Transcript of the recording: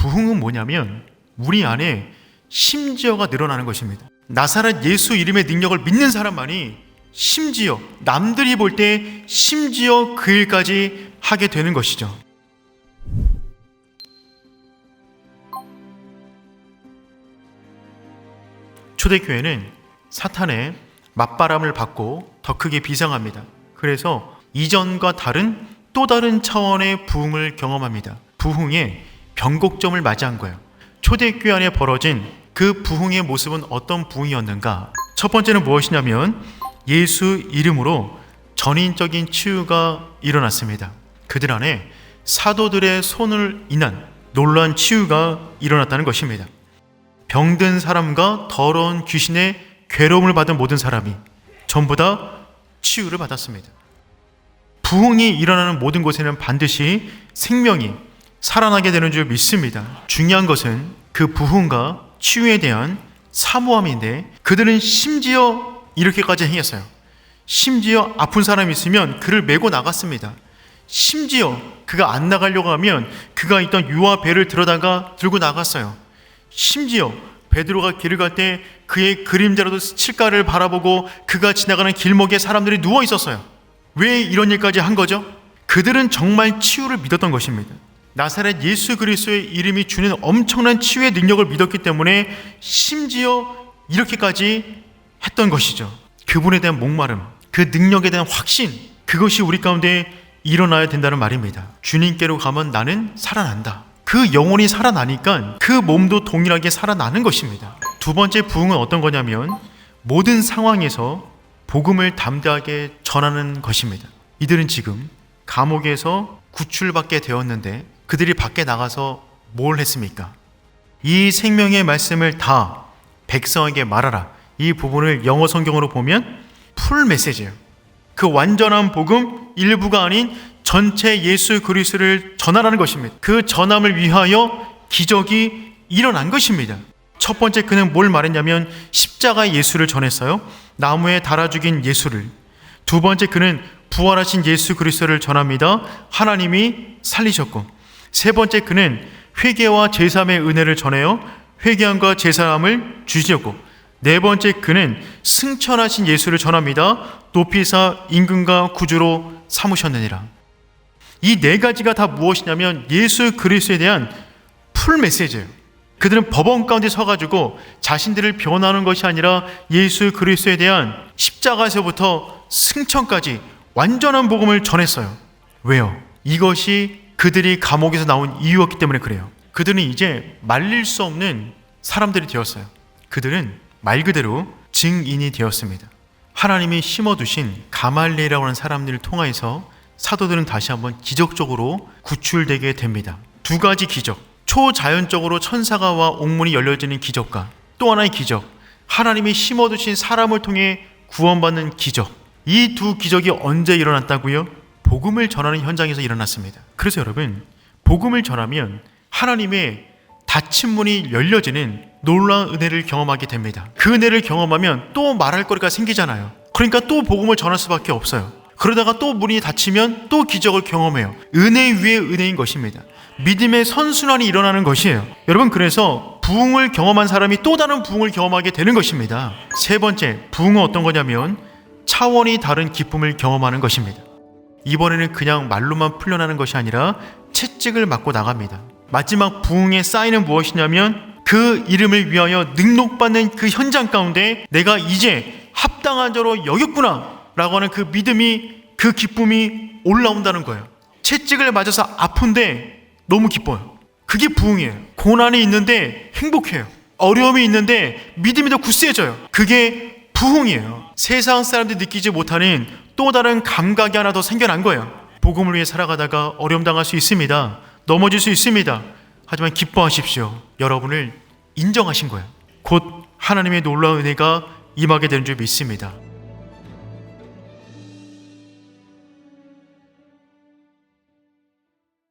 부흥은 뭐냐면 우리 안에 심지어가 늘어나는 것입니다. 나사렛 예수 이름의 능력을 믿는 사람만이 심지어 남들이 볼 때 심지어 그 일까지 하게 되는 것이죠. 초대교회는 사탄의 맞바람을 받고 더 크게 비상합니다. 그래서 이전과 다른 또 다른 차원의 부흥을 경험합니다. 부흥의 변곡점을 맞이한 거예요. 초대교회 안에 벌어진 그 부흥의 모습은 어떤 부흥이었는가? 첫 번째는 무엇이냐면 예수 이름으로 전인적인 치유가 일어났습니다. 그들 안에 사도들의 손을 인한 놀라운 치유가 일어났다는 것입니다. 병든 사람과 더러운 귀신의 괴로움을 받은 모든 사람이 전부 다 치유를 받았습니다. 부흥이 일어나는 모든 곳에는 반드시 생명이 살아나게 되는 줄 믿습니다. 중요한 것은 그 부흥과 치유에 대한 사모함인데 그들은 심지어 이렇게까지 행했어요. 심지어 아픈 사람이 있으면 그를 메고 나갔습니다. 심지어 그가 안 나가려고 하면 그가 있던 유아 배를 들어다가 들고 나갔어요. 심지어 베드로가 길을 갈 때 그의 그림자라도 스칠까를 바라보고 그가 지나가는 길목에 사람들이 누워 있었어요. 왜 이런 일까지 한 거죠? 그들은 정말 치유를 믿었던 것입니다. 나사렛 예수 그리스도의 이름이 주는 엄청난 치유의 능력을 믿었기 때문에 심지어 이렇게까지 했던 것이죠. 그분에 대한 목마름, 그 능력에 대한 확신, 그것이 우리 가운데 일어나야 된다는 말입니다. 주님께로 가면 나는 살아난다. 그 영혼이 살아나니까 그 몸도 동일하게 살아나는 것입니다. 두 번째 부흥은 어떤 거냐면 모든 상황에서 복음을 담대하게 전하는 것입니다. 이들은 지금 감옥에서 구출받게 되었는데 그들이 밖에 나가서 뭘 했습니까? 이 생명의 말씀을 다 백성에게 말하라. 이 부분을 영어 성경으로 보면 풀 메시지예요. 그 완전한 복음 일부가 아닌 전체 예수 그리스도를 전하라는 것입니다. 그 전함을 위하여 기적이 일어난 것입니다. 첫 번째 그는 뭘 말했냐면 십자가 예수를 전했어요. 나무에 달아 죽인 예수를. 두 번째 그는 부활하신 예수 그리스도를 전합니다. 하나님이 살리셨고. 세 번째 그는 회개와 제삼의 은혜를 전해요. 회개함과 제사함을 주시었고. 네 번째 그는 승천하신 예수를 전합니다. 높이사 임금과 구주로 삼으셨느니라. 이 네 가지가 다 무엇이냐면 예수 그리스도에 대한 풀 메시지예요. 그들은 법원 가운데 서가지고 자신들을 변하는 것이 아니라 예수 그리스도에 대한 십자가에서부터 승천까지 완전한 복음을 전했어요. 왜요? 이것이 그들이 감옥에서 나온 이유였기 때문에 그래요. 그들은 이제 말릴 수 없는 사람들이 되었어요. 그들은 말 그대로 증인이 되었습니다. 하나님이 심어두신 가말리라고 하는 사람들을 통하여서 사도들은 다시 한번 기적적으로 구출되게 됩니다. 두 가지 기적. 초자연적으로 천사가 와 옥문이 열려지는 기적과 또 하나의 기적. 하나님이 심어두신 사람을 통해 구원받는 기적. 이 두 기적이 언제 일어났다고요? 복음을 전하는 현장에서 일어났습니다. 그래서 여러분, 복음을 전하면 하나님의 닫힌 문이 열려지는 놀라운 은혜를 경험하게 됩니다. 그 은혜를 경험하면 또 말할 거리가 생기잖아요. 그러니까 또 복음을 전할 수밖에 없어요. 그러다가 또 문이 닫히면 또 기적을 경험해요. 은혜 위에 은혜인 것입니다. 믿음의 선순환이 일어나는 것이에요. 여러분 그래서 부흥을 경험한 사람이 또 다른 부흥을 경험하게 되는 것입니다. 세 번째, 부흥은 어떤 거냐면 차원이 다른 기쁨을 경험하는 것입니다. 이번에는 그냥 말로만 풀려나는 것이 아니라 채찍을 맞고 나갑니다. 마지막 부흥의 사인은 무엇이냐면 그 이름을 위하여 능록받는 그 현장 가운데 내가 이제 합당한 자로 여겼구나 라고 하는 그 믿음이 그 기쁨이 올라온다는 거예요. 채찍을 맞아서 아픈데 너무 기뻐요. 그게 부흥이에요. 고난이 있는데 행복해요. 어려움이 있는데 믿음이 더 굳세져요. 그게 부흥이에요. 세상 사람들이 느끼지 못하는 또 다른 감각이 하나 더 생겨난 거예요. 복음을 위해 살아가다가 어려움 당할 수 있습니다. 넘어질 수 있습니다. 하지만 기뻐하십시오. 여러분을 인정하신 거예요. 곧 하나님의 놀라운 은혜가 임하게 되는 줄 믿습니다.